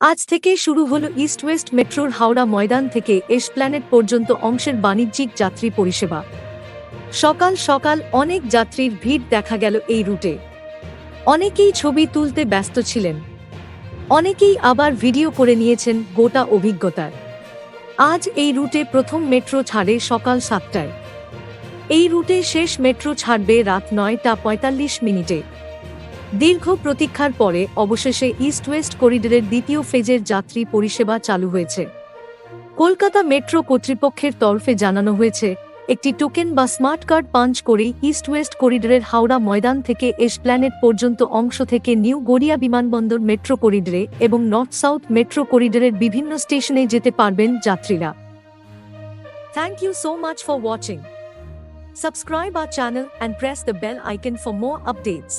আজ থেকে শুরু হল ইস্ট ওয়েস্ট মেট্রোর হাওড়া ময়দান থেকে এসপ্ল্যানেট পর্যন্ত অংশের বাণিজ্যিক যাত্রী পরিষেবা। সকাল সকাল অনেক যাত্রীর ভিড় দেখা গেল এই রুটে। অনেকেই ছবি তুলতে ব্যস্ত ছিলেন। অনেকেই আবার ভিডিও করে নিয়েছেন গোটা অভিজ্ঞতার। আজ এই রুটে প্রথম মেট্রো ছাড়ে সকাল সাতটায়। এই রুটে শেষ মেট্রো ছাড়বে রাত নয়টা পঁয়তাল্লিশ মিনিটে। দীর্ঘ প্রতীক্ষার পরে অবশেষে ইস্ট ওয়েস্ট করিডোরের দ্বিতীয় ফেজের যাত্রী পরিষেবা চালু হয়েছে। কলকাতা মেট্রো কর্তৃপক্ষের তরফে জানানো হয়েছে, একটি টোকেন বা স্মার্ট কার্ড পাঞ্চ করেই ইস্ট ওয়েস্ট করিডোরের হাওড়া ময়দান থেকে এসপ্ল্যানেট পর্যন্ত অংশ থেকে নিউ গড়িয়া বিমানবন্দর মেট্রো করিডোরে এবং নর্থ সাউথ মেট্রো করিডোরের বিভিন্ন স্টেশনে যেতে পারবেন যাত্রীরা। Thank you so much for watching subscribe our channel and press the bell icon for more updates.